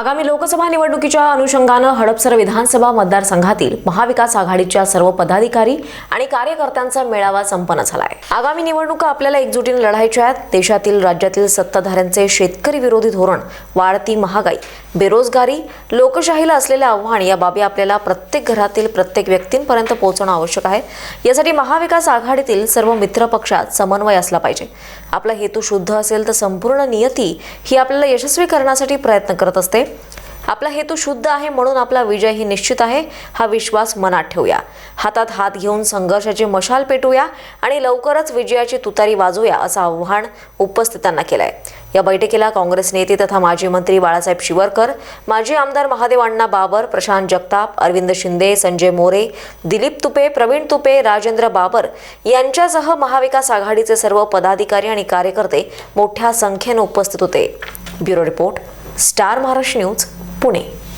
आगामी लोकसभा निवडणुकीच्या अनुषंगानं हडपसर विधानसभा मतदारसंघातील महाविकास आघाडीच्या सर्व पदाधिकारी आणि कार्यकर्त्यांचा मेळावा संपन्न झालाय. आगामी निवडणुका आपल्याला एकजुटीने लढायच्या आहेत. देशातील राज्यातील सत्ताधाऱ्यांचे शेतकरी विरोधी धोरण वाढती महागाई बेरोजगारी लोकशाहीला असलेले आव्हान या बाबी आपल्याला प्रत्येक घरातील प्रत्येक व्यक्तींपर्यंत पोहोचणं आवश्यक आहे. यासाठी महाविकास आघाडीतील सर्व मित्रपक्षात समन्वय असला पाहिजे. आपला हेतू शुद्ध असेल तर संपूर्ण नियती ही आपल्याला यशस्वी करण्यासाठी प्रयत्न करत असते. आपला हेतू शुद्ध आहे म्हणून आपला विजय ही निश्चित आहे. हा विश्वास मनात ठेवूया. हातात हात घेऊन संघर्षाची मशाल पेटूया आणि लवकरच विजयाची तुतारी वाजूया असं आव्हान उपस्थितांना केलंय. या बैठकीला काँग्रेस नेते तथा माजी मंत्री बाळासाहेब शिवरकर माजी आमदार महादेव अण्णा बाबर प्रशांत जगताप अरविंद शिंदे संजय मोरे दिलीप तुपे प्रवीण तुपे राजेंद्र बाबर यांच्यासह महाविकास आघाडीचे सर्व पदाधिकारी आणि कार्यकर्ते मोठ्या संख्येने उपस्थित होते. Bureau report. Star Maharashtra news Pune.